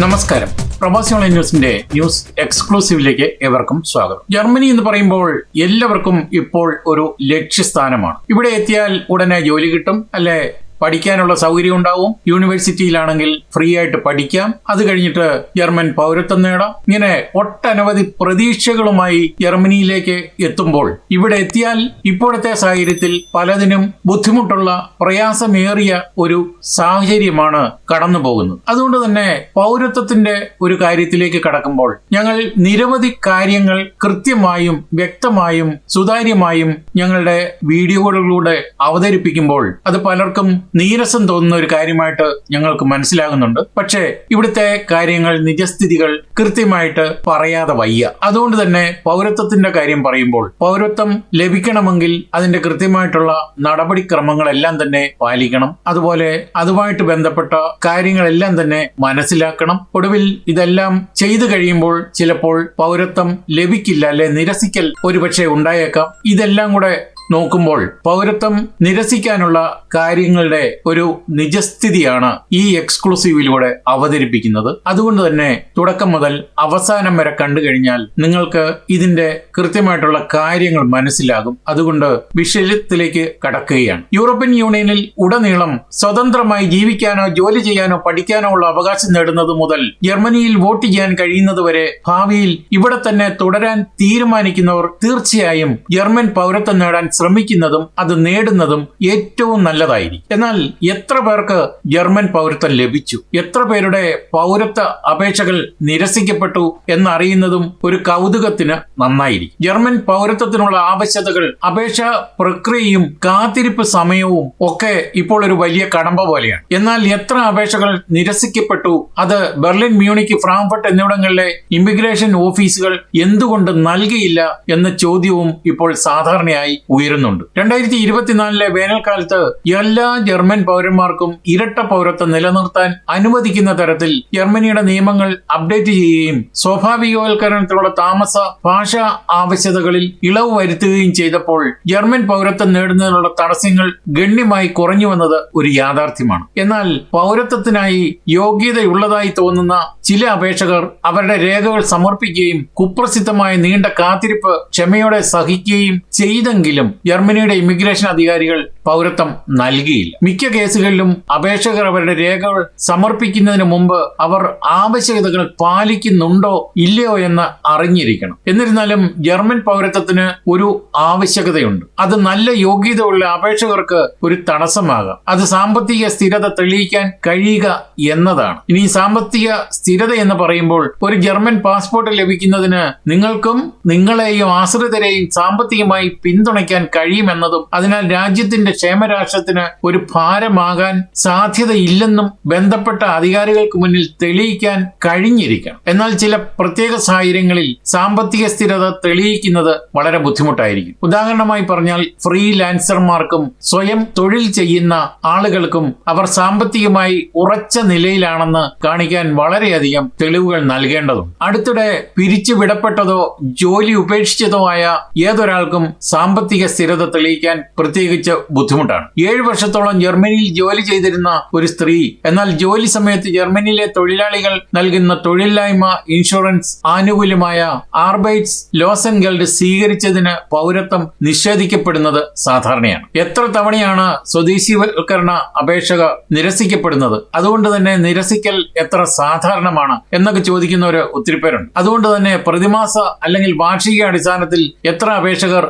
നമസ്കാരം. പ്രവാസി ഓൺലൈൻ ന്യൂസിന്റെ ന്യൂസ് എക്സ്ക്ലൂസീവിലേക്ക് ഏവർക്കും സ്വാഗതം. ജർമ്മനി എന്ന് പറയുമ്പോൾ എല്ലാവർക്കും ഇപ്പോൾ ഒരു ലക്ഷ്യസ്ഥാനമാണ്. ഇവിടെ എത്തിയാൽ ഉടനെ ജോലി കിട്ടും അല്ലെ? പഠിക്കാനുള്ള സൗകര്യം ഉണ്ടാവും. യൂണിവേഴ്സിറ്റിയിലാണെങ്കിൽ ഫ്രീ ആയിട്ട് പഠിക്കാം. അത് കഴിഞ്ഞിട്ട് ജർമ്മൻ പൗരത്വം നേടാം. ഇങ്ങനെ ഒട്ടനവധി പ്രതീക്ഷകളുമായി ജർമ്മനിയിലേക്ക് എത്തുമ്പോൾ ഇവിടെ എത്തിയാൽ ഇപ്പോഴത്തെ സാഹചര്യത്തിൽ പലതിനും ബുദ്ധിമുട്ടുള്ള പ്രയാസമേറിയ ഒരു സാഹചര്യമാണ് കടന്നു പോകുന്നത് അതുകൊണ്ട് തന്നെ പൗരത്വത്തിന്റെ ഒരു കാര്യത്തിലേക്ക് കടക്കുമ്പോൾ ഞങ്ങൾ നിരവധി കാര്യങ്ങൾ കൃത്യമായും വ്യക്തമായും സുതാര്യമായും ഞങ്ങളുടെ വീഡിയോകളിലൂടെ അവതരിപ്പിക്കുമ്പോൾ അത് പലർക്കും നീരസം തോന്നുന്ന ഒരു കാര്യമായിട്ട് ഞങ്ങൾക്ക് മനസ്സിലാകുന്നുണ്ട്. പക്ഷേ ഇവിടുത്തെ കാര്യങ്ങൾ നിജസ്ഥിതികൾ കൃത്യമായിട്ട് പറയാതെ വയ്യ. അതുകൊണ്ട് തന്നെ പൗരത്വത്തിന്റെ കാര്യം പറയുമ്പോൾ പൗരത്വം ലഭിക്കണമെങ്കിൽ അതിന്റെ കൃത്യമായിട്ടുള്ള നടപടിക്രമങ്ങളെല്ലാം തന്നെ പാലിക്കണം. അതുപോലെ അതുമായിട്ട് ബന്ധപ്പെട്ട കാര്യങ്ങളെല്ലാം തന്നെ മനസ്സിലാക്കണം. ഒടുവിൽ ഇതെല്ലാം ചെയ്തു കഴിയുമ്പോൾ ചിലപ്പോൾ പൗരത്വം ലഭിക്കില്ല അല്ലെ നിരസിക്കൽ ഒരുപക്ഷെ ഉണ്ടായേക്കാം. ഇതെല്ലാം കൂടെ നോക്കുമ്പോൾ പൗരത്വം നിരസിക്കാനുള്ള കാര്യങ്ങളുടെ ഒരു നിജസ്ഥിതിയാണ് ഈ എക്സ്ക്ലൂസീവിലൂടെ അവതരിപ്പിക്കുന്നത്. അതുകൊണ്ട് തന്നെ തുടക്കം മുതൽ അവസാനം വരെ കണ്ടു കഴിഞ്ഞാൽ നിങ്ങൾക്ക് ഇതിന്റെ കൃത്യമായിട്ടുള്ള കാര്യങ്ങൾ മനസ്സിലാകും. അതുകൊണ്ട് വിഷയത്തിലേക്ക് കടക്കുകയാണ്. യൂറോപ്യൻ യൂണിയനിൽ ഉടനീളം സ്വതന്ത്രമായി ജീവിക്കാനോ ജോലി ചെയ്യാനോ പഠിക്കാനോ ഉള്ള അവകാശം നേടുന്നത് മുതൽ ജർമ്മനിയിൽ വോട്ട് ചെയ്യാൻ കഴിയുന്നതുവരെ ഭാവിയിൽ ഇവിടെ തന്നെ തുടരാൻ തീരുമാനിക്കുന്നവർ തീർച്ചയായും ജർമ്മൻ പൗരത്വം നേടാൻ ശ്രമിക്കുന്നതും അത് നേടുന്നതും ഏറ്റവും നല്ലതായിരിക്കും. എന്നാൽ എത്ര പേർക്ക് ജർമ്മൻ പൗരത്വം ലഭിച്ചു? എത്ര പേരുടെ പൗരത്വ അപേക്ഷകൾ നിരസിക്കപ്പെട്ടു എന്നറിയുന്നതും ഒരു കൗതുകത്തിന് നന്നായിരിക്കും. ജർമ്മൻ പൗരത്വത്തിനുള്ള ആവശ്യതകൾ അപേക്ഷ പ്രക്രിയയും കാത്തിരിപ്പ് സമയവും ഒക്കെ ഇപ്പോൾ ഒരു വലിയ കടമ്പ പോലെയാണ്. എന്നാൽ എത്ര അപേക്ഷകൾ നിരസിക്കപ്പെട്ടു? അത് ബെർലിൻ മ്യൂണിക് ഫ്രാങ്ക്ഫർട്ട് എന്നിവിടങ്ങളിലെ ഇമിഗ്രേഷൻ ഓഫീസുകൾ എന്തുകൊണ്ട് നൽകിയില്ല എന്ന ചോദ്യവും ഇപ്പോൾ സാധാരണയായി ഉയരുന്നുണ്ട്. രണ്ടായിരത്തി ഇരുപത്തിനാലിലെ വേനൽക്കാലത്ത് എല്ലാ ജർമ്മൻ പൗരന്മാർക്കും ഇരട്ട പൗരത്വം നിലനിർത്താൻ അനുവദിക്കുന്ന തരത്തിൽ ജർമ്മനിയുടെ നിയമങ്ങൾ അപ്ഡേറ്റ് ചെയ്യുകയും സ്വാഭാവികവൽക്കരണത്തിലുള്ള താമസ ഭാഷാ ആവശ്യതകളിൽ ഇളവ് വരുത്തുകയും ചെയ്തപ്പോൾ ജർമ്മൻ പൗരത്വം നേടുന്നതിനുള്ള തടസ്സങ്ങൾ ഗണ്യമായി കുറഞ്ഞു വന്നത് ഒരു യാഥാർത്ഥ്യമാണ്. എന്നാൽ പൗരത്വത്തിനായി യോഗ്യതയുള്ളതായി തോന്നുന്ന ചില അപേക്ഷകർ അവരുടെ രേഖകൾ സമർപ്പിക്കുകയും കുപ്രസിദ്ധമായ നീണ്ട കാത്തിരിപ്പ് ക്ഷമയോടെ സഹിക്കുകയും ചെയ്തെങ്കിലും ജർമ്മനിയുടെ ഇമിഗ്രേഷൻ അധികാരികൾ പൗരത്വം നൽകിയില്ല. മിക്ക കേസുകളിലും അപേക്ഷകർ അവരുടെ രേഖകൾ സമർപ്പിക്കുന്നതിന് മുമ്പ് അവർ ആവശ്യകതകൾ പാലിക്കുന്നുണ്ടോ ഇല്ലയോ എന്ന് അറിഞ്ഞിരിക്കണം. എന്നിരുന്നാലും ജർമ്മൻ പൗരത്വത്തിന് ഒരു ആവശ്യകതയുണ്ട്. അത് നല്ല യോഗ്യതയുള്ള അപേക്ഷകർക്ക് ഒരു തടസ്സമാകാം. അത് സാമ്പത്തിക സ്ഥിരത തെളിയിക്കാൻ കഴിയുക എന്നതാണ്. ഇനി സാമ്പത്തിക സ്ഥിരത എന്ന് പറയുമ്പോൾ ഒരു ജർമ്മൻ പാസ്പോർട്ട് ലഭിക്കുന്നതിന് നിങ്ങൾക്കും നിങ്ങളെയും ആശ്രിതരെയും സാമ്പത്തികമായി പിന്തുണയ്ക്കാൻ കഴിയുമെന്നതും അതിനാൽ രാജ്യത്തിന്റെ ക്ഷേമരാഷ്ട്രത്തിന് ഒരു ഭാരമാകാൻ സാധ്യതയില്ലെന്നും ബന്ധപ്പെട്ട അധികാരികൾക്ക് മുന്നിൽ തെളിയിക്കാൻ കഴിഞ്ഞിരിക്കണം. എന്നാൽ ചില പ്രത്യേക സാഹചര്യങ്ങളിൽ സാമ്പത്തിക സ്ഥിരത തെളിയിക്കുന്നത് വളരെ ബുദ്ധിമുട്ടായിരിക്കും. ഉദാഹരണമായി പറഞ്ഞാൽ ഫ്രീലാൻസർമാർക്കും സ്വയം തൊഴിൽ ചെയ്യുന്ന ആളുകൾക്കും അവർ സാമ്പത്തികമായി ഉറച്ച നിലയിലാണെന്ന് കാണിക്കാൻ വളരെയധികം തെളിവുകൾ നൽകേണ്ടതുണ്ട്. അടുത്തിടെ പിരിച്ചുവിടപ്പെട്ടതോ ജോലി ഉപേക്ഷിച്ചതോ ആയ ഏതൊരാൾക്കും സാമ്പത്തിക സ്ഥിരത തെളിയിക്കാൻ പ്രത്യേകിച്ച് ബുദ്ധിമുട്ടാണ്. ഏഴു വർഷത്തോളം ജർമ്മനിയിൽ ജോലി ചെയ്തിരുന്ന ഒരു സ്ത്രീ എന്നാൽ ജോലി സമയത്ത് ജർമ്മനിയിലെ തൊഴിലാളികൾ നൽകുന്ന തൊഴിലില്ലായ്മ ഇൻഷുറൻസ് ആനുകൂല്യമായ ആർബൈറ്റ്സ് ലോസൻ ഗൾഡ് സ്വീകരിച്ചതിന് പൗരത്വം നിഷേധിക്കപ്പെടുന്നത് സാധാരണയാണ്. എത്ര തവണയാണ് സ്വദേശീവൽക്കരണ അപേക്ഷക നിരസിക്കപ്പെടുന്നത്? അതുകൊണ്ട് തന്നെ നിരസിക്കൽ എത്ര സാധാരണമാണ് എന്നൊക്കെ ചോദിക്കുന്നവർ ഒത്തിരി പേരുണ്ട്. അതുകൊണ്ട് തന്നെ പ്രതിമാസ അല്ലെങ്കിൽ വാർഷിക അടിസ്ഥാനത്തിൽ എത്ര അപേക്ഷകർ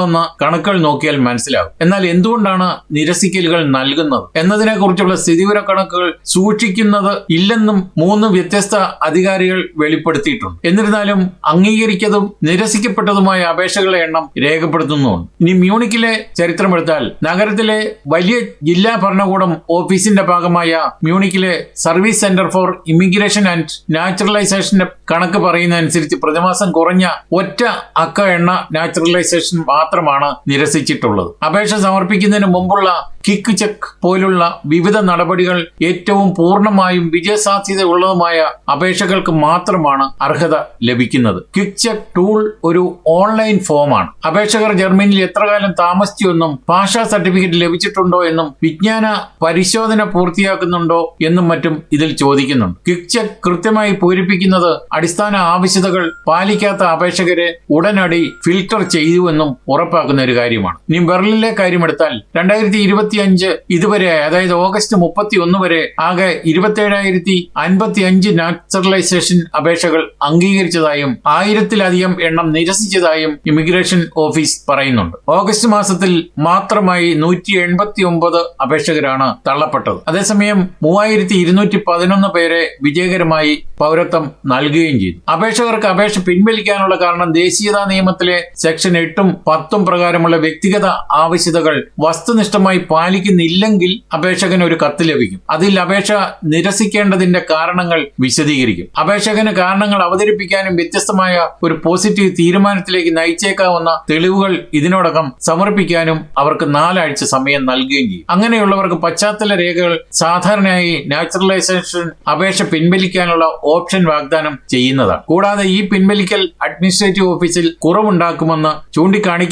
നിരസിക്കപ്പെട്ടുവെന്ന് കണക്കുകൾ നോക്കിയാൽ മനസ്സിലാകും. എന്നാൽ എന്തുകൊണ്ടാണ് നിരസിക്കലുകൾ നൽകുന്നത്? എന്നതിനെ കുറിച്ചുള്ള സ്ഥിതിവിവര കണക്കുകൾ സൂക്ഷിക്കുന്നത് ഇല്ലെന്നും മൂന്ന് വ്യത്യസ്ത അധികാരികൾ വെളിപ്പെടുത്തിയിട്ടുണ്ട്. എന്നിരുന്നാലും അംഗീകരിക്കതും നിരസിക്കപ്പെട്ടതുമായ അപേക്ഷകളുടെ എണ്ണം രേഖപ്പെടുത്തുന്നുണ്ട്. ഇനി മ്യൂണിക്കിലെ ചരിത്രമെടുത്താൽ നഗരത്തിലെ വലിയ ജില്ലാ ഭരണകൂടം ഓഫീസിന്റെ ഭാഗമായ മ്യൂണിക്കിലെ service centre for immigration and നാച്ചുറലൈസേഷന്റെ കണക്ക് പറയുന്ന അനുസരിച്ച് പ്രതിമാസം കുറഞ്ഞ ഒറ്റ അക്ക എണ്ണ നാച്ചുറലൈസേഷൻ മാത്രം മാത്രമാണ് നിരസിച്ചിട്ടുള്ളത്. അപേക്ഷ സമർപ്പിക്കുന്നതിന് മുമ്പുള്ള കിക്ക് ചെക്ക് പോലുള്ള വിവിധ നടപടികൾ ഏറ്റവും പൂർണമായും വിജയസാധ്യത ഉള്ളതുമായ അപേക്ഷകൾക്ക് മാത്രമാണ് അർഹത ലഭിക്കുന്നത്. കിക്ക് ചെക്ക് ടൂൾ ഒരു ഓൺലൈൻ ഫോമാണ്. അപേക്ഷകർ ജർമ്മനിയിൽ എത്രകാലം താമസിച്ചുവെന്നും ഭാഷാ സർട്ടിഫിക്കറ്റ് ലഭിച്ചിട്ടുണ്ടോ എന്നും വിജ്ഞാന പരിശോധന പൂർത്തിയാക്കുന്നുണ്ടോ എന്നും മറ്റും ഇതിൽ ചോദിക്കുന്നുണ്ട്. കിക്ക് ചെക്ക് കൃത്യമായി പൂരിപ്പിക്കുന്നത് അടിസ്ഥാന ആവശ്യതകൾ പാലിക്കാത്ത അപേക്ഷകരെ ഉടനടി ഫിൽട്ടർ ചെയ്യുമെന്നും ഉറപ്പാക്കുന്ന ഒരു കാര്യമാണ്. ഇനി ബെർലിനിലെ കാര്യമെടുത്താൽ രണ്ടായിരത്തി ഇരുപത്തി അഞ്ച് ഇതുവരെ അതായത് ഓഗസ്റ്റ് മുപ്പത്തി ഒന്ന് വരെ ആകെ ഇരുപത്തേഴായിരത്തി അൻപത്തി അഞ്ച് നാച്ചുറലൈസേഷൻ അപേക്ഷകൾ അംഗീകരിച്ചതായും ആയിരത്തിലധികം എണ്ണം നിരസിച്ചതായും ഇമിഗ്രേഷൻ ഓഫീസ് പറയുന്നുണ്ട്. ഓഗസ്റ്റ് മാസത്തിൽ മാത്രമായി നൂറ്റി എൺപത്തി ഒമ്പത് അപേക്ഷകരാണ് തള്ളപ്പെട്ടത്. അതേസമയം മൂവായിരത്തി ഇരുന്നൂറ്റി പതിനൊന്ന് പേരെ വിജയകരമായി പൗരത്വം നൽകുകയും ചെയ്തു. അപേക്ഷകർക്ക് അപേക്ഷ പിൻവലിക്കാനുള്ള കാരണം ദേശീയതാ നിയമത്തിലെ സെക്ഷൻ എട്ടും പത്തും പ്രകാരമുള്ള വ്യക്തിഗത ആവശ്യതകൾ വസ്തുനിഷ്ഠമായി പാലിക്കുന്നില്ലെങ്കിൽ അപേക്ഷകന് ഒരു കത്ത് ലഭിക്കും. അതിൽ അപേക്ഷ നിരസിക്കേണ്ടതിന്റെ കാരണങ്ങൾ വിശദീകരിക്കും. അപേക്ഷകന് കാരണങ്ങൾ അവതരിപ്പിക്കാനും വ്യത്യസ്തമായ ഒരു പോസിറ്റീവ് തീരുമാനത്തിലേക്ക് നയിച്ചേക്കാവുന്ന തെളിവുകൾ ഇതിനോടകം സമർപ്പിക്കാനും അവർക്ക് നാലാഴ്ച സമയം നൽകുകയും ചെയ്യും. അങ്ങനെയുള്ളവർക്ക് പശ്ചാത്തല രേഖകൾ സാധാരണയായി നാച്ചുറലൈസേഷൻ അപേക്ഷ പിൻവലിക്കാനുള്ള ഓപ്ഷൻ വാഗ്ദാനം ചെയ്യുന്നതാണ്. കൂടാതെ ഈ പിൻവലിക്കൽ അഡ്മിനിസ്ട്രേറ്റീവ് ഓഫീസിൽ കുറവുണ്ടാക്കുമെന്ന്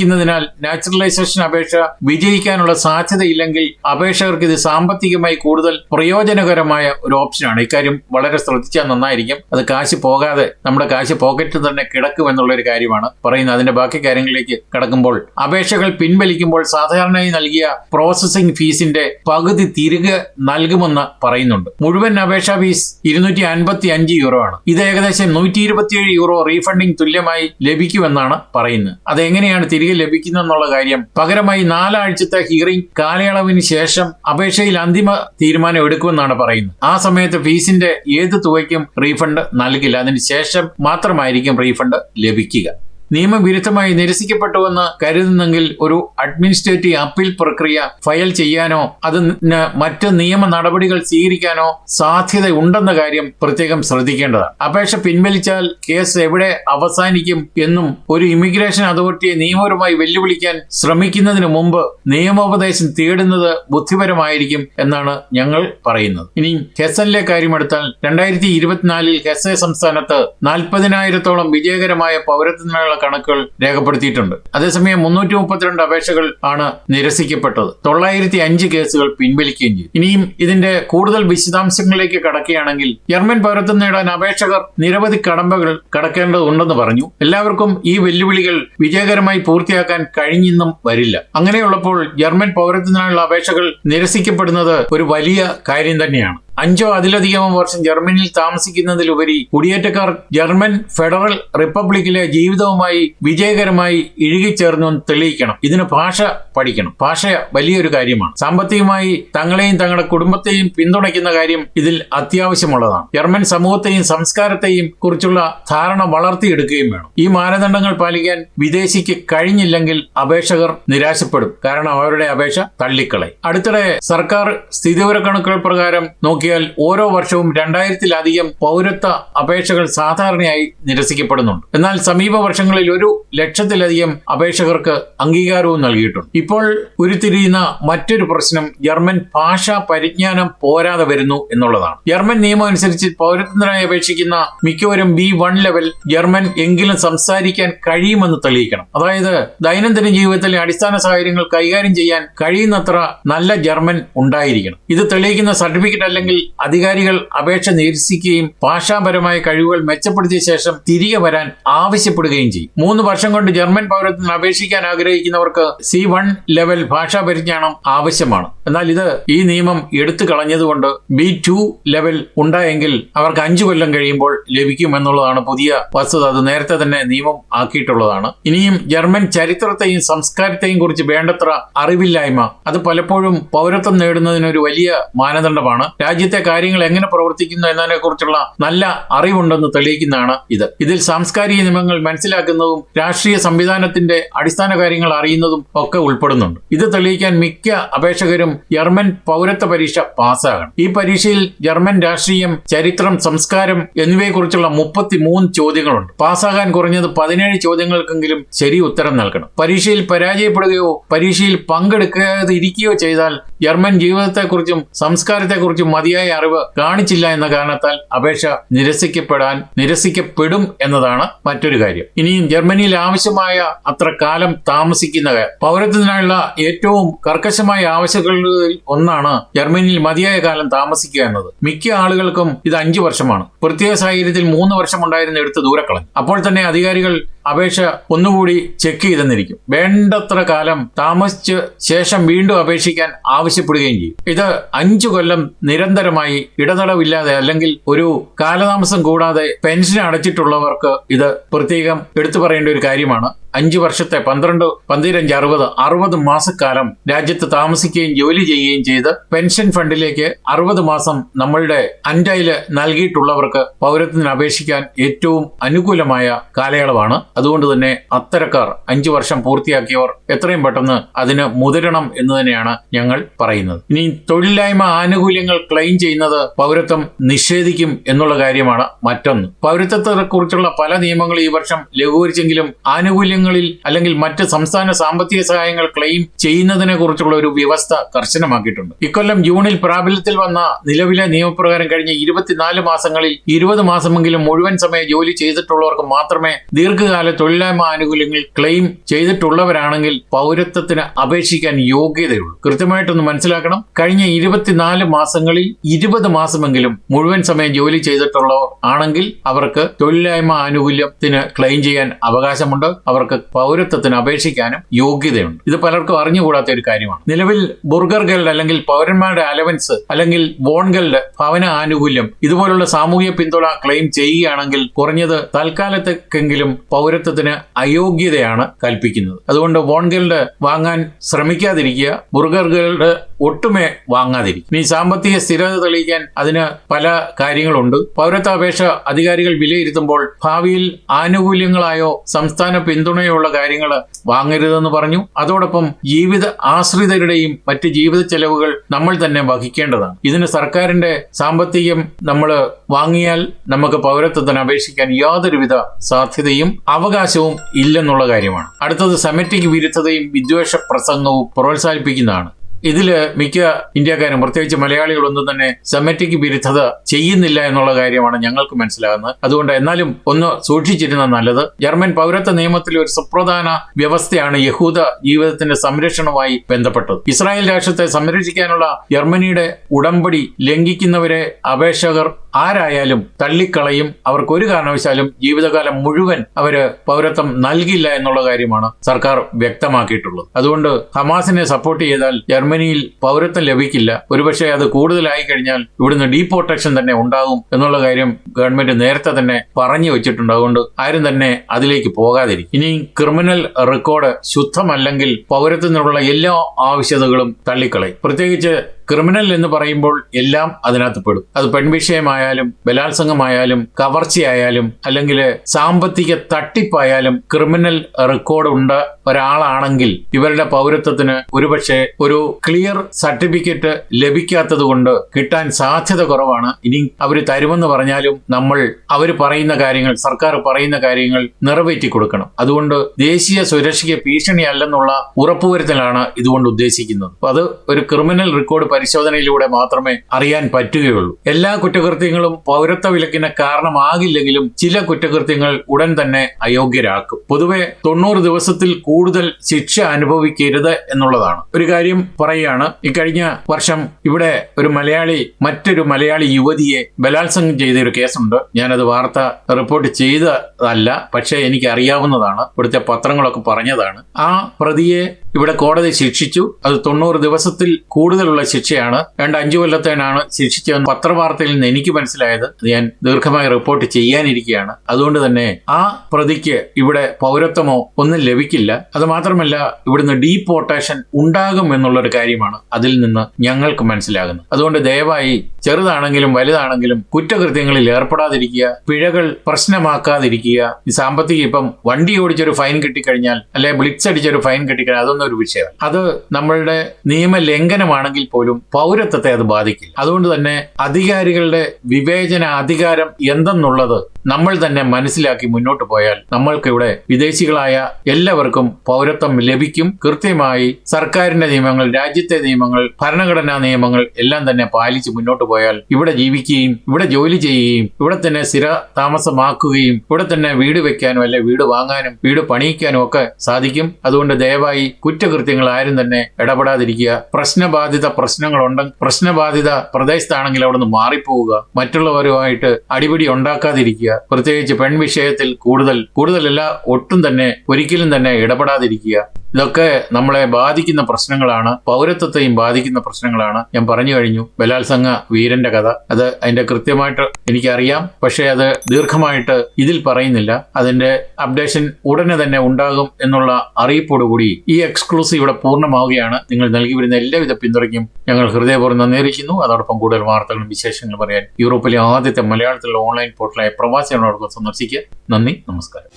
ചൂണ്ടിക്കാണിക്കുന്നതിനാൽ നാച്ചുറലൈസേഷൻ അപേക്ഷ വിജയിക്കാനുള്ള സാധ്യതയില്ലെങ്കിൽ അപേക്ഷകർക്ക് ഇത് സാമ്പത്തികമായി കൂടുതൽ പ്രയോജനകരമായ ഒരു ഓപ്ഷനാണ്. ഇക്കാര്യം വളരെ ശ്രദ്ധിച്ചാൽ നന്നായിരിക്കും. അത് കാശ് പോകാതെ നമ്മുടെ കാശ് പോക്കറ്റിൽ തന്നെ കിടക്കും എന്നുള്ള ഒരു കാര്യമാണ്. പറയുന്നത് അതിന്റെ ബാക്കി കാര്യങ്ങളിലേക്ക് കടക്കുമ്പോൾ അപേക്ഷകൾ പിൻവലിക്കുമ്പോൾ സാധാരണയായി നൽകിയ പ്രോസസ്സിംഗ് ഫീസിന്റെ പകുതി തിരികെ നൽകുമെന്ന് പറയുന്നുണ്ട്. മുഴുവൻ അപേക്ഷാ ഫീസ് ഇരുന്നൂറ്റി അൻപത്തി അഞ്ച് യൂറോ ആണ്. ഇത് ഏകദേശം നൂറ്റി ഇരുപത്തിയേഴ് യൂറോ റീഫണ്ടിംഗ് തുല്യമായി ലഭിക്കുമെന്നാണ് പറയുന്നത്. അതെങ്ങനെയാണ് തിരികെ ലഭിക്കുന്നത് എന്നുള്ള കാര്യം. പകരമായി നാലാഴ്ചത്തെ ഹിയറിംഗ് കാലയളവിന് ശേഷം അപേക്ഷയിൽ അന്തിമ തീരുമാനം എടുക്കുമെന്നാണ് പറയുന്നത്. ആ സമയത്ത് ഫീസിന്റെ ഏത് തുകയ്ക്കും റീഫണ്ട് നൽകില്ല. അതിന് ശേഷം മാത്രമായിരിക്കും റീഫണ്ട് ലഭിക്കുക. നിയമവിരുദ്ധമായി നിരസിക്കപ്പെട്ടുവെന്ന് കരുതുന്നെങ്കിൽ ഒരു അഡ്മിനിസ്ട്രേറ്റീവ് അപ്പീൽ പ്രക്രിയ ഫയൽ ചെയ്യാനോ അതിന് മറ്റ് നിയമ നടപടികൾ സ്വീകരിക്കാനോ സാധ്യതയുണ്ടെന്ന കാര്യം പ്രത്യേകം ശ്രദ്ധിക്കേണ്ടതാണ്. അപേക്ഷ പിൻവലിച്ചാൽ കേസ് എവിടെ അവസാനിക്കും എന്നും ഒരു ഇമിഗ്രേഷൻ അതോറിറ്റിയെ നിയമപരമായി വെല്ലുവിളിക്കാൻ ശ്രമിക്കുന്നതിന് മുമ്പ് നിയമോപദേശം തേടുന്നത് ബുദ്ധിപരമായിരിക്കും എന്നാണ് ഞങ്ങൾ പറയുന്നത്. ഇനി ഹെസനിലെ കാര്യമെടുത്താൽ രണ്ടായിരത്തി ഇരുപത്തിനാലിൽ ഹെസെ സംസ്ഥാനത്ത് നാൽപ്പതിനായിരത്തോളം വിജയകരമായ പൗരത്വത്തിനുള്ള കണക്കുകൾ രേഖപ്പെടുത്തിയിട്ടുണ്ട്. അതേസമയം മുന്നൂറ്റി മുപ്പത്തിരണ്ട് അപേക്ഷകൾ ആണ് നിരസിക്കപ്പെട്ടത്. തൊള്ളായിരത്തി അഞ്ച് കേസുകൾ പിൻവലിക്കുകയും ചെയ്തു. ഇനിയും ഇതിന്റെ കൂടുതൽ വിശദാംശങ്ങളിലേക്ക് കടക്കുകയാണെങ്കിൽ ജർമ്മൻ പൗരത്വം നേടാൻ അപേക്ഷകർ നിരവധി കടമ്പകൾ കടക്കേണ്ടതുണ്ടെന്ന് പറഞ്ഞു. എല്ലാവർക്കും ഈ വെല്ലുവിളികൾ വിജയകരമായി പൂർത്തിയാക്കാൻ കഴിഞ്ഞെന്നും വരില്ല. അങ്ങനെയുള്ളപ്പോൾ ജർമ്മൻ പൗരത്വത്തിനായുള്ള അപേക്ഷകൾ നിരസിക്കപ്പെടുന്നത് ഒരു വലിയ കാര്യം തന്നെയാണ്. അഞ്ചോ അതിലധികമോ വർഷം ജർമ്മനിയിൽ താമസിക്കുന്നതിലുപരി കുടിയേറ്റക്കാർ ജർമ്മൻ ഫെഡറൽ റിപ്പബ്ലിക്കിലെ ജീവിതവുമായി വിജയകരമായി ഇഴുകിച്ചേർന്നു തെളിയിക്കണം. ഇതിന് ഭാഷ പഠിക്കണം. ഭാഷ വലിയൊരു കാര്യമാണ്. സാമ്പത്തികമായി തങ്ങളെയും തങ്ങളുടെ കുടുംബത്തെയും പിന്തുണയ്ക്കുന്ന കാര്യം ഇതിൽ അത്യാവശ്യമുള്ളതാണ്. ജർമ്മൻ സമൂഹത്തെയും സംസ്കാരത്തെയും കുറിച്ചുള്ള ധാരണ വളർത്തിയെടുക്കുകയും വേണം. ഈ മാനദണ്ഡങ്ങൾ പാലിക്കാൻ വിദേശിക്ക് കഴിഞ്ഞില്ലെങ്കിൽ അപേക്ഷകർ നിരാശപ്പെടും. കാരണം അവരുടെ അപേക്ഷ തള്ളിക്കളയും. അടുത്തിടെ സർക്കാർ സ്ഥിതിവിവരക്കണക്കുകൾ പ്രകാരം നോക്കി നോക്കിയാൽ ഓരോ വർഷവും രണ്ടായിരത്തിലധികം പൗരത്വ അപേക്ഷകൾ സാധാരണയായി നിരസിക്കപ്പെടുന്നുണ്ട്. എന്നാൽ സമീപ വർഷങ്ങളിൽ ഒരു ലക്ഷത്തിലധികം അപേക്ഷകർക്ക് അംഗീകാരവും നൽകിയിട്ടുണ്ട്. ഇപ്പോൾ ഉരുത്തിരിയുന്ന മറ്റൊരു പ്രശ്നം ജർമ്മൻ ഭാഷാ പരിജ്ഞാനം പോരാതെ വരുന്നു എന്നുള്ളതാണ്. ജർമ്മൻ നിയമം അനുസരിച്ച് പൗരത്വത്തിനായി അപേക്ഷിക്കുന്ന മിക്കവരും ബി വൺ ലെവൽ ജർമ്മൻ എങ്കിലും സംസാരിക്കാൻ കഴിയുമെന്ന് തെളിയിക്കണം. അതായത് ദൈനംദിന ജീവിതത്തിലെ അടിസ്ഥാന സാഹചര്യങ്ങൾ കൈകാര്യം ചെയ്യാൻ കഴിയുന്നത്ര നല്ല ജർമ്മൻ ഉണ്ടായിരിക്കണം. ഇത് തെളിയിക്കുന്ന സർട്ടിഫിക്കറ്റ് അല്ലെങ്കിൽ അധികാരികൾ അപേക്ഷ നിരസിക്കുകയും ഭാഷാപരമായ കഴിവുകൾ മെച്ചപ്പെടുത്തിയ ശേഷം തിരികെ വരാൻ ആവശ്യപ്പെടുകയും ചെയ്യും. മൂന്ന് വർഷം കൊണ്ട് ജർമ്മൻ പൗരത്വത്തിന് അപേക്ഷിക്കാൻ ആഗ്രഹിക്കുന്നവർക്ക് സി വൺ ലെവൽ ഭാഷാ പരിജ്ഞാനം ആവശ്യമാണ്. എന്നാൽ ഇത് ഈ നിയമം എടുത്തു കളഞ്ഞതുകൊണ്ട് ബി ടു ലെവൽ ഉണ്ടായെങ്കിൽ അവർക്ക് അഞ്ചു കൊല്ലം കഴിയുമ്പോൾ ലഭിക്കും എന്നുള്ളതാണ് പുതിയ വസ്തുത. അത് നേരത്തെ തന്നെ നിയമം ആക്കിയിട്ടുള്ളതാണ്. ഇനിയും ജർമ്മൻ ചരിത്രത്തെയും സംസ്കാരത്തെയും കുറിച്ച് വേണ്ടത്ര അറിവില്ലായ്മ അത് പലപ്പോഴും പൗരത്വം നേടുന്നതിന് ഒരു വലിയ മാനദണ്ഡമാണ്. രാജ്യ രാജ്യത്തെ കാര്യങ്ങൾ എങ്ങനെ പ്രവർത്തിക്കുന്നു എന്നതിനെ കുറിച്ചുള്ള നല്ല അറിവുണ്ടെന്ന് തെളിയിക്കുന്നതാണ് ഇത്. ഇതിൽ സാംസ്കാരിക നിയമങ്ങൾ മനസ്സിലാക്കുന്നതും രാഷ്ട്രീയ സംവിധാനത്തിന്റെ അടിസ്ഥാന കാര്യങ്ങൾ അറിയുന്നതും ഒക്കെ ഉൾപ്പെടുന്നുണ്ട്. ഇത് തെളിയിക്കാൻ മിക്ക അപേക്ഷകരും ജർമ്മൻ പൗരത്വ പരീക്ഷ പാസ്സാകണം. ഈ പരീക്ഷയിൽ ജർമ്മൻ രാഷ്ട്രീയം ചരിത്രം സംസ്കാരം എന്നിവയെക്കുറിച്ചുള്ള മുപ്പത്തിമൂന്ന് ചോദ്യങ്ങളുണ്ട്. പാസ്സാകാൻ കുറഞ്ഞത് പതിനേഴ് ചോദ്യങ്ങൾക്കെങ്കിലും ശരി ഉത്തരം നൽകണം. പരീക്ഷയിൽ പരാജയപ്പെടുകയോ പരീക്ഷയിൽ പങ്കെടുക്കാതെ ഇരിക്കുകയോ ചെയ്താൽ ജർമ്മൻ ജീവിതത്തെക്കുറിച്ചും സംസ്കാരത്തെക്കുറിച്ചും മതിയായ അറിവ് കാണിച്ചില്ല എന്ന കാരണത്താൽ അപേക്ഷ നിരസിക്കപ്പെടാൻ നിരസിക്കപ്പെടും എന്നതാണ് മറ്റൊരു കാര്യം. ഇനിയും ജർമ്മനിയിൽ ആവശ്യമായ അത്ര കാലം താമസിക്കുന്ന പൗരത്വത്തിനായുള്ള ഏറ്റവും കർക്കശമായ ആവശ്യങ്ങളിൽ ഒന്നാണ് ജർമ്മനിയിൽ മതിയായ കാലം താമസിക്കുക എന്നത്. മിക്ക ആളുകൾക്കും ഇത് അഞ്ചു വർഷമാണ്. പ്രത്യേക സാഹചര്യത്തിൽ മൂന്ന് വർഷം ഉണ്ടായിരുന്ന എടുത്ത് ദൂരക്കളഞ്ഞു. അപ്പോൾ തന്നെ അധികാരികൾ അപേക്ഷ ഒന്നുകൂടി ചെക്ക് ചെയ്തെന്നിരിക്കും. വേണ്ടത്ര കാലം താമസിച്ച് ശേഷം വീണ്ടും അപേക്ഷിക്കാൻ ആവശ്യപ്പെടുകയും ചെയ്യും. ഇത് അഞ്ചു കൊല്ലം നിരന്തരമായി ഇടതടവില്ലാതെ അല്ലെങ്കിൽ ഒരു കാലതാമസം കൂടാതെ പെൻഷൻ അടച്ചിട്ടുള്ളവർക്ക് ഇത് പ്രത്യേകം എടുത്തു പറയേണ്ട ഒരു കാര്യമാണ്. അഞ്ചു വർഷത്തെ പന്ത്രണ്ട് പന്തിരഞ്ച് അറുപത് അറുപത് മാസക്കാലം രാജ്യത്ത് താമസിക്കുകയും ജോലി ചെയ്യുകയും ചെയ്ത് പെൻഷൻ ഫണ്ടിലേക്ക് അറുപത് മാസം നമ്മളുടെ അൻഡയിൽ നൽകിയിട്ടുള്ളവർക്ക് പൗരത്വത്തിന് അപേക്ഷിക്കാൻ ഏറ്റവും അനുകൂലമായ കാലയളവാണ്. അതുകൊണ്ട് തന്നെ അത്തരക്കാർ അഞ്ചു വർഷം പൂർത്തിയാക്കിയവർ എത്രയും പെട്ടെന്ന് അതിന് മുതിരണം എന്ന് തന്നെയാണ് ഞങ്ങൾ പറയുന്നത്. ഇനി തൊഴിലില്ലായ്മ ആനുകൂല്യങ്ങൾ ക്ലെയിം ചെയ്യുന്നത് പൗരത്വം നിഷേധിക്കും എന്നുള്ള കാര്യമാണ് മറ്റൊന്ന്. പൗരത്വത്തെ കുറിച്ചുള്ള പല നിയമങ്ങളും ഈ വർഷം ലഘൂകരിച്ചെങ്കിലും ആനുകൂല്യങ്ങളിൽ അല്ലെങ്കിൽ മറ്റ് സംസ്ഥാന സാമ്പത്തിക സഹായങ്ങൾ ക്ലെയിം ചെയ്യുന്നതിനെ കുറിച്ചുള്ള ഒരു വ്യവസ്ഥ കർശനമാക്കിയിട്ടുണ്ട്. ഇക്കൊല്ലം ജൂണിൽ പ്രാബല്യത്തിൽ വന്ന നിലവിലെ നിയമപ്രകാരം കഴിഞ്ഞ ഇരുപത്തിനാല് മാസങ്ങളിൽ ഇരുപത് മാസമെങ്കിലും മുഴുവൻ സമയം ജോലി ചെയ്തിട്ടുള്ളവർക്ക് മാത്രമേ ദീർഘകാല തൊഴിലില്ലായ്മ ആനുകൂല്യങ്ങൾ ക്ലെയിം ചെയ്തിട്ടുള്ളവരാണെങ്കിൽ പൗരത്വത്തിന് അപേക്ഷിക്കാൻ യോഗ്യതയുള്ളൂ. കൃത്യമായിട്ടൊന്ന് മനസ്സിലാക്കണം. കഴിഞ്ഞ ഇരുപത്തിനാല് മാസങ്ങളിൽ ഇരുപത് മാസമെങ്കിലും മുഴുവൻ സമയം ജോലി ചെയ്തിട്ടുള്ളവർ ആണെങ്കിൽ അവർക്ക് തൊഴിലില്ലായ്മ ആനുകൂല്യത്തിന് ക്ലെയിം ചെയ്യാൻ അവകാശമുണ്ട്. അവർക്ക് പൗരത്വത്തിന് അപേക്ഷിക്കാനും യോഗ്യതയുണ്ട്. ഇത് പലർക്കും അറിഞ്ഞുകൂടാത്ത ഒരു കാര്യമാണ്. നിലവിൽ ബുർഗർകളുടെ അല്ലെങ്കിൽ പൗരന്മാരുടെ അലവൻസ് അല്ലെങ്കിൽ ബോൺകളുടെ ഭവന ആനുകൂല്യം ഇതുപോലുള്ള സാമൂഹിക പിന്തുണ ക്ലെയിം ചെയ്യുകയാണെങ്കിൽ കുറഞ്ഞത് തൽക്കാലത്തേക്കെങ്കിലും പൗരത്വത്തിന് അയോഗ്യതയാണ് കൽപ്പിക്കുന്നത്. അതുകൊണ്ട് വോൺഗൽഡ് വാങ്ങാൻ ശ്രമിക്കാതിരിക്കുക ബുർഗറുകളുടെ ഒട്ടുമേ വാങ്ങാതിരിക്കും ഇനി സാമ്പത്തിക സ്ഥിരത തെളിയിക്കാൻ അതിന് പല കാര്യങ്ങളുണ്ട്. പൗരത്വാപേക്ഷ അധികാരികൾ വിലയിരുത്തുമ്പോൾ ഭാവിയിൽ ആനുകൂല്യങ്ങളായോ സംസ്ഥാന പിന്തുണയോ ഉള്ള കാര്യങ്ങൾ വാങ്ങരുതെന്ന് പറഞ്ഞു. അതോടൊപ്പം ജീവിത ആശ്രിതരുടെയും മറ്റ് ജീവിത ചെലവുകൾ നമ്മൾ തന്നെ വഹിക്കേണ്ടതാണ്. ഇതിന് സർക്കാരിന്റെ സാമ്പത്തികം നമ്മൾ വാങ്ങിയാൽ നമുക്ക് പൗരത്വത്തിന് അപേക്ഷിക്കാൻ യാതൊരുവിധ സാധ്യതയും അവകാശവും ഇല്ലെന്നുള്ള കാര്യമാണ്. അടുത്തത് സെമറ്റിക് വിരുദ്ധതയും വിദ്വേഷ പ്രസംഗവും പ്രോത്സാഹിപ്പിക്കുന്നതാണ്. ഇതിൽ മിക്ക ഇന്ത്യക്കാരും പ്രത്യേകിച്ച് മലയാളികളൊന്നും തന്നെ സെമറ്റിക് വിരുദ്ധത ചെയ്യുന്നില്ല എന്നുള്ള കാര്യമാണ് ഞങ്ങൾക്ക് മനസ്സിലാകുന്നത്. അതുകൊണ്ട് എന്നാലും ഒന്ന് സൂക്ഷിച്ചിരുന്ന നല്ലത്. ജർമ്മൻ പൗരത്വ നിയമത്തിലെ ഒരു സുപ്രധാന വ്യവസ്ഥയാണ് യഹൂദ ജീവിതത്തിന്റെ സംരക്ഷണവുമായി ബന്ധപ്പെട്ടത്. ഇസ്രായേൽ രാഷ്ട്രത്തെ സംരക്ഷിക്കാനുള്ള ജർമ്മനിയുടെ ഉടമ്പടി ലംഘിക്കുന്നവരെ അപേക്ഷകർ ആരായാലും തള്ളിക്കളയും അവർക്ക് ഒരു കാരണവശാലും ജീവിതകാലം മുഴുവൻ അവർ പൗരത്വം നൽകില്ല എന്നുള്ള കാര്യമാണ് സർക്കാർ വ്യക്തമാക്കിയിട്ടുള്ളത്. അതുകൊണ്ട് ഹമാസിനെ സപ്പോർട്ട് ചെയ്താൽ ജർമ്മനിയിൽ പൗരത്വം ലഭിക്കില്ല. ഒരുപക്ഷെ അത് കൂടുതലായി കഴിഞ്ഞാൽ ഇവിടുന്ന് ഡീപോർട്ടേഷൻ തന്നെ ഉണ്ടാകും എന്നുള്ള കാര്യം ഗവൺമെന്റ് നേരത്തെ തന്നെ പറഞ്ഞു വെച്ചിട്ടുണ്ട്. അതുകൊണ്ട് ആരും തന്നെ അതിലേക്ക് പോകാതിരിക്കും ഇനി ക്രിമിനൽ റെക്കോർഡ് ശുദ്ധമല്ലെങ്കിൽ പൗരത്വത്തിനുള്ള എല്ലാ ആവശ്യതകളും തള്ളിക്കളയും. പ്രത്യേകിച്ച് ക്രിമിനൽ എന്ന് പറയുമ്പോൾ എല്ലാം അതിനകത്ത് പെടും. അത് പെൺവിഷയമായാലും ബലാത്സംഗമായാലും കവർച്ചയായാലും അല്ലെങ്കിൽ സാമ്പത്തിക തട്ടിപ്പായാലും ക്രിമിനൽ റെക്കോർഡ് ഉണ്ട് ഒരാളാണെങ്കിൽ ഇവരുടെ പൗരത്വത്തിന് ഒരുപക്ഷെ ഒരു ക്ലിയർ സർട്ടിഫിക്കറ്റ് ലഭിക്കാത്തത് കൊണ്ട് കിട്ടാൻ സാധ്യത കുറവാണ്. ഇനി അവർ തരുമെന്ന് പറഞ്ഞാലും നമ്മൾ അവർ പറയുന്ന കാര്യങ്ങൾ സർക്കാർ പറയുന്ന കാര്യങ്ങൾ നിറവേറ്റി കൊടുക്കണം. അതുകൊണ്ട് ദേശീയ സുരക്ഷയ്ക്ക് ഭീഷണിയല്ലെന്നുള്ള ഉറപ്പുവരുത്തലാണ് ഇതുകൊണ്ട് ഉദ്ദേശിക്കുന്നത്. അത് ഒരു ക്രിമിനൽ റെക്കോർഡ് പരിശോധനയിലൂടെ മാത്രമേ അറിയാൻ പറ്റുകയുള്ളൂ. എല്ലാ കുറ്റകൃത്യങ്ങളും പൗരത്വ വിലക്കിന് കാരണമാകില്ലെങ്കിലും ചില കുറ്റകൃത്യങ്ങൾ ഉടൻ തന്നെ അയോഗ്യരാക്കും. പൊതുവെ തൊണ്ണൂറ് ദിവസത്തിൽ കൂടുതൽ ശിക്ഷ അനുഭവിക്കരുത് എന്നുള്ളതാണ്. ഒരു കാര്യം പറയുകയാണ് ഇക്കഴിഞ്ഞ വർഷം ഇവിടെ ഒരു മലയാളി മറ്റൊരു മലയാളി യുവതിയെ ബലാത്സംഗം ചെയ്ത ഒരു കേസുണ്ട്. ഞാനത് വാർത്ത റിപ്പോർട്ട് ചെയ്തതല്ല പക്ഷേ എനിക്ക് അറിയാവുന്നതാണ് ഇവിടുത്തെ പത്രങ്ങളൊക്കെ പറഞ്ഞതാണ്. ആ പ്രതിയെ ഇവിടെ കോടതി ശിക്ഷിച്ചു. അത് തൊണ്ണൂറ് ദിവസത്തിൽ കൂടുതലുള്ള ശിക്ഷ ശിക്ഷയാണ് രണ്ട് അഞ്ചു കൊല്ലത്തേനാണ് ശിക്ഷിച്ചതെന്ന് പത്രവാർത്തയിൽ നിന്ന് എനിക്ക് മനസ്സിലായത്. ഞാൻ ദീർഘമായി റിപ്പോർട്ട് ചെയ്യാനിരിക്കുകയാണ്. അതുകൊണ്ട് തന്നെ ആ പ്രതിക്ക് ഇവിടെ പൗരത്വമോ ഒന്നും ലഭിക്കില്ല. അത് മാത്രമല്ല ഇവിടുന്ന് ഡീപ്പോർട്ടേഷൻ ഉണ്ടാകും എന്നുള്ളൊരു കാര്യമാണ് അതിൽ നിന്ന് ഞങ്ങൾക്ക് മനസ്സിലാകുന്നത്. അതുകൊണ്ട് ദയവായി ചെറുതാണെങ്കിലും വലുതാണെങ്കിലും കുറ്റകൃത്യങ്ങളിൽ ഏർപ്പെടാതിരിക്കുക പിഴകൾ പ്രശ്നമാക്കാതിരിക്കുക. ഈ സാമ്പത്തിക ഇപ്പം വണ്ടി ഓടിച്ചൊരു ഫൈൻ കിട്ടിക്കഴിഞ്ഞാൽ അല്ലെ ബ്ലിക്സ് അടിച്ചൊരു ഫൈൻ കിട്ടിക്കഴിഞ്ഞാൽ അതൊന്നും ഒരു വിഷയമല്ല. അത് നമ്മളുടെ നിയമലംഘനമാണെങ്കിൽ പോലും പൗരത്വത്തെ അത് ബാധിക്കില്ല. അതുകൊണ്ട് തന്നെ അധികാരികളുടെ വിവേചന അധികാരം എന്തെന്നുള്ളത് നമ്മൾ തന്നെ മനസ്സിലാക്കി മുന്നോട്ട് പോയാൽ നമ്മൾക്കിവിടെ വിദേശികളായ എല്ലാവർക്കും പൗരത്വം ലഭിക്കും. കൃത്യമായി സർക്കാരിന്റെ നിയമങ്ങൾ രാജ്യത്തെ നിയമങ്ങൾ ഭരണഘടനാ നിയമങ്ങൾ എല്ലാം തന്നെ പാലിച്ച് മുന്നോട്ട് പോയാൽ ഇവിടെ ജീവിക്കുകയും ഇവിടെ ജോലി ചെയ്യുകയും ഇവിടെ തന്നെ സ്ഥിര താമസമാക്കുകയും ഇവിടെ തന്നെ വീട് വെക്കാനും അല്ലെ വീട് വാങ്ങാനും വീട് പണിയിക്കാനും ഒക്കെ സാധിക്കും. അതുകൊണ്ട് ദയവായി കുറ്റകൃത്യങ്ങൾ ആരും തന്നെ ഇടപെടാതിരിക്കുക. പ്രശ്നബാധിത പ്രശ്നങ്ങളുണ്ടെങ്കിൽ പ്രശ്നബാധിത പ്രദേശത്താണെങ്കിൽ അവിടുന്ന് മാറിപ്പോവുക. മറ്റുള്ളവരുമായിട്ട് അടിപിടി ഉണ്ടാക്കാതിരിക്കുക. പ്രത്യേകിച്ച് പെൺ വിഷയത്തിൽ കൂടുതൽ കൂടുതലല്ല ഒട്ടും തന്നെ ഒരിക്കലും തന്നെ ഇടപെടാതിരിക്കുക. ഇതൊക്കെ നമ്മളെ ബാധിക്കുന്ന പ്രശ്നങ്ങളാണ് പൗരത്വത്തെയും ബാധിക്കുന്ന പ്രശ്നങ്ങളാണ്. ഞാൻ പറഞ്ഞു കഴിഞ്ഞു ബലാത്സംഗ വീരന്റെ കഥ. അത് അതിന്റെ കൃത്യമായിട്ട് എനിക്കറിയാം പക്ഷേ അത് ദീർഘമായിട്ട് ഇതിൽ പറയുന്നില്ല. അതിന്റെ അപ്ഡേഷൻ ഉടനെ തന്നെ ഉണ്ടാകും എന്നുള്ള അറിയിപ്പോടുകൂടി ഈ എക്സ്ക്ലൂസീവ് ഇവിടെ പൂർണമാവുകയാണ്. നിങ്ങൾ നൽകി വരുന്ന എല്ലാവിധ പിന്തുണയ്ക്കും ഞങ്ങൾ ഹൃദയപൂർവം നന്ദിയിരിക്കുന്നു അതോടൊപ്പം കൂടുതൽ വാർത്തകളും വിശേഷങ്ങളും പറയാൻ യൂറോപ്പിലെ ആദ്യത്തെ മലയാളത്തിലുള്ള ഓൺലൈൻ പോർട്ടലായ പ്രവാസികളോടൊപ്പം സന്ദർശിക്കുക. നന്ദി നമസ്കാരം.